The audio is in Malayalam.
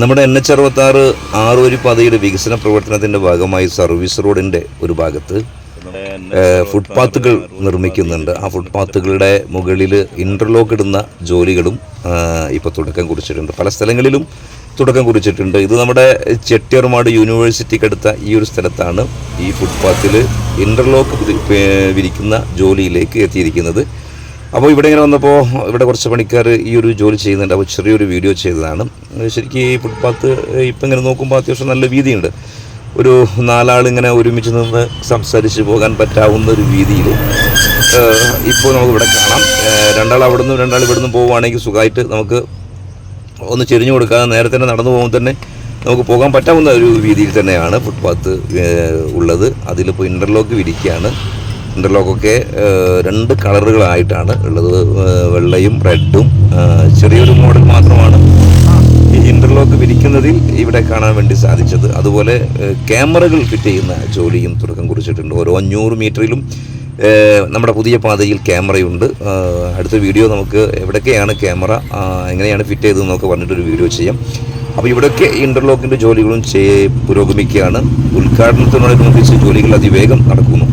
നമ്മുടെ എൻ എച്ച് അറുപത്തി ആറ് ആറുവരി പാതയുടെ വികസന പ്രവർത്തനത്തിന്റെ ഭാഗമായി സർവീസ് റോഡിന്റെ ഒരു ഭാഗത്ത് ഫുട്പാത്തുകൾ നിർമ്മിക്കുന്നുണ്ട്. ആ ഫുട്പാത്തുകളുടെ മുകളിൽ ഇന്റർലോക്ക് ഇടുന്ന ജോലികളും ഇപ്പോൾ തുടക്കം കുറിച്ചിട്ടുണ്ട്. പല സ്ഥലങ്ങളിലും തുടക്കം കുറിച്ചിട്ടുണ്ട്. ഇത് നമ്മുടെ ചെട്ടിയർമാട് യൂണിവേഴ്സിറ്റിക്ക് അടുത്ത ഈ ഒരു സ്ഥലത്താണ് ഈ ഫുട്പാത്തിൽ ഇന്റർലോക്ക് വിരിക്കുന്ന ജോലിയിലേക്ക് എത്തിയിരിക്കുന്നത്. അപ്പോൾ ഇവിടെ ഇങ്ങനെ വന്നപ്പോൾ ഇവിടെ കുറച്ച് പണിക്കാർ ഈ ഒരു ജോലി ചെയ്യുന്നുണ്ട്. അപ്പോൾ ചെറിയൊരു വീഡിയോ ചെയ്തതാണ്. ശരിക്കും ഈ ഫുട്പാത്ത് ഇപ്പം ഇങ്ങനെ നോക്കുമ്പോൾ അത്യാവശ്യം നല്ല വീതിയുണ്ട്. ഒരു നാലാളിങ്ങനെ ഒരുമിച്ച് നിന്ന് സംസാരിച്ച് പോകാൻ പറ്റാവുന്ന ഒരു വീതിയിൽ. ഇപ്പോൾ നമുക്ക് ഇവിടെ കാണാം. രണ്ടാൾ അവിടെ നിന്നും രണ്ടാൾ ഇവിടെ നിന്നും പോവുകയാണെങ്കിൽ സുഖമായിട്ട് നമുക്ക് ഒന്ന് ചെരിഞ്ഞു കൊടുക്കാതെ നേരെ തന്നെ നടന്നു പോകുമ്പോൾ തന്നെ നമുക്ക് പോകാൻ പറ്റാവുന്ന ഒരു രീതിയിൽ തന്നെയാണ് ഫുട്പാത്ത് ഉള്ളത്. അതിലിപ്പോൾ ഇന്റർലോക്ക് വിരിക്കുകയാണ് ഇന്റർലോക്കൊക്കെ രണ്ട് കളറുകളായിട്ടാണ് ഉള്ളത്. വെള്ളയും റെഡും. ചെറിയൊരു മോഡൽ മാത്രമാണ് ഈ ഇന്റർലോക്ക് വിരിക്കുന്നതിൽ ഇവിടെ കാണാൻ വേണ്ടി സാധിച്ചത്. അതുപോലെ ക്യാമറകൾ ഫിറ്റ് ചെയ്യുന്ന ജോലിയും തുടക്കം കുറിച്ചിട്ടുണ്ട്. ഓരോ അഞ്ഞൂറ് മീറ്ററിലും നമ്മുടെ പുതിയ പാതയിൽ ക്യാമറയുണ്ട്. അടുത്ത വീഡിയോ നമുക്ക് എവിടെയൊക്കെയാണ് ക്യാമറ എങ്ങനെയാണ് ഫിറ്റ് ചെയ്തതെന്നൊക്കെ പറഞ്ഞിട്ടൊരു വീഡിയോ ചെയ്യാം. അപ്പോൾ ഇവിടെയൊക്കെ ഇന്റർലോക്കിന്റെ ജോലികളും പുരോഗമിക്കുകയാണ്. ഉദ്ഘാടനത്തിനോടനുബന്ധിച്ച് ജോലികൾ അതിവേഗം നടക്കുന്നു.